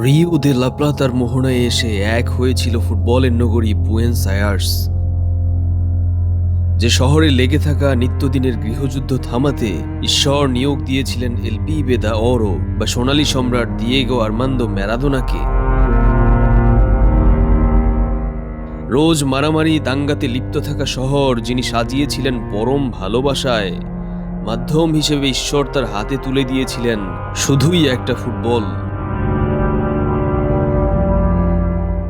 Rio দে লাপ্লাতার মোহনায় এসে এক হয়েছিল ফুটবলের নগরী বুয়েন্স আয়ার্স, যে শহরে লেগে থাকা নিত্যদিনের গৃহযুদ্ধ থামাতে ঈশ্বর নিয়োগ দিয়েছিলেন এলপি বেদা অরো বা সোনালী সম্রাট দিয়েগো আর্মান্দো ম্যারাদোনাকে। রোজ মারামারি দাঙ্গাতে লিপ্ত থাকা শহর যিনি সাজিয়েছিলেন পরম ভালোবাসায়, মাধ্যম হিসেবে ঈশ্বর তার হাতে তুলে দিয়েছিলেন শুধুই একটা ফুটবল।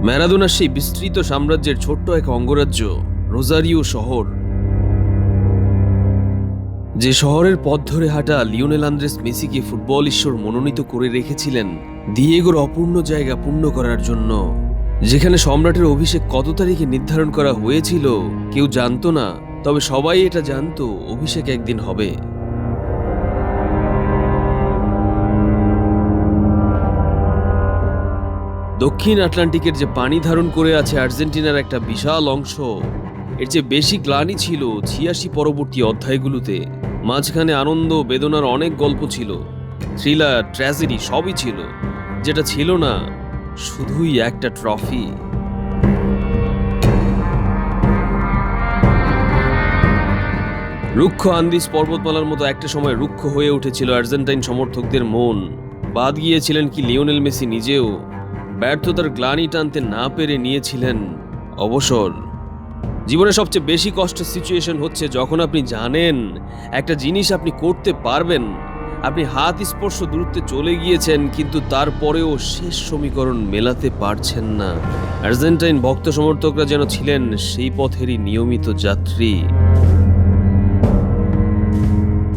ম্যারাদোনার সেই বিস্তৃত সাম্রাজ্যের ছোট্ট এক অঙ্গরাজ্য, রোজারিও শহর। যে শহরের পথ ধরে হাঁটা লিওনেল আন্দ্রেস মেসিকে ফুটবল ঈশ্বর মনোনীত করে রেখেছিলেন, দিয়েগোর অপূর্ণ জায়গা পূর্ণ করার জন্য, যেখানে সম্রাটের অভিষেক কত তারিখে নির্ধারণ করা হয়েছিল, কেউ জানতো না, তবে সবাই এটা জানতো অভিষেক একদিন হবে। দক্ষিণ আটলান্টিকের যে পানি ধারণ করে আছে আর্জেন্টিনার একটা বিশাল অংশ, এর যে বেশি গ্লানি ছিল ছিয়াশি পরবর্তী অধ্যায়গুলোতে। মাঝখানে আনন্দ বেদনার অনেক গল্প ছিল, থ্রিলার, ট্র্যাজেডি সবই ছিল, যেটা ছিল না, শুধুই একটা ট্রফি। রুক্ষ আন্দিস পর্বতমালার মতো একটা সময় রুক্ষ হয়ে উঠেছিল আর্জেন্টাইন সমর্থকদের মন। বাদ গিয়েছিলেন কি লিওনেল মেসি নিজেও? ব্যর্থতার গ্লানি টানতে না পেরে নিয়েছিলেন অবসর। জীবনে সবচেয়ে বেশি কষ্টের সিচুয়েশন হচ্ছে যখন আপনি জানেন একটা জিনিস আপনি করতে পারবেন। আপনি হাত স্পর্শ দূরত্বে চলে গিয়েছেন, কিন্তু তারপরেও শেষ সমীকরণ মেলাতে পারছেন না। আর্জেন্টাইন ভক্ত সমর্থকরা যেন ছিলেন সেই পথেরই নিয়মিত যাত্রী।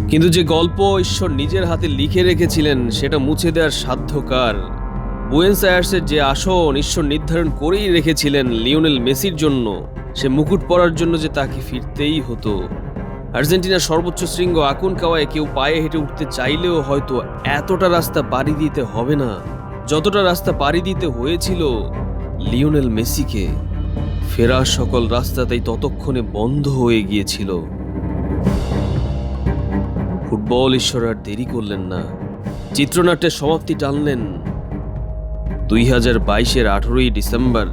কিন্তু যে গল্প ঈশ্বর নিজের হাতে লিখে রেখেছিলেন, সেটা মুছে দেওয়ার সাধ্য কার বুয়েন্স আয়ার্সের যে আসন ঈশ্বর নির্ধারণ করেই রেখেছিলেন লিওনেল মেসির জন্য, সে মুকুট পরার জন্য যে তাকে ফিরতেই হতো। আর্জেন্টিনার সর্বোচ্চ শৃঙ্গ আকুন কাওয়ায় কেউ পায়ে হেঁটে উঠতে চাইলেও হয়তো এতটা রাস্তা পাড়ি দিতে হবে না। যতটা রাস্তা পাড়ি দিতে হয়েছিল লিওনেল মেসিকে, ফেরার সকল রাস্তা তাই ততক্ষণে বন্ধ হয়ে গিয়েছিল। ফুটবল ঈশ্বর আর দেরি করলেন না। চিত্রনাট্যের সমাপ্তি টানলেন দুই হাজার বাইশের আঠেরোই ডিসেম্বর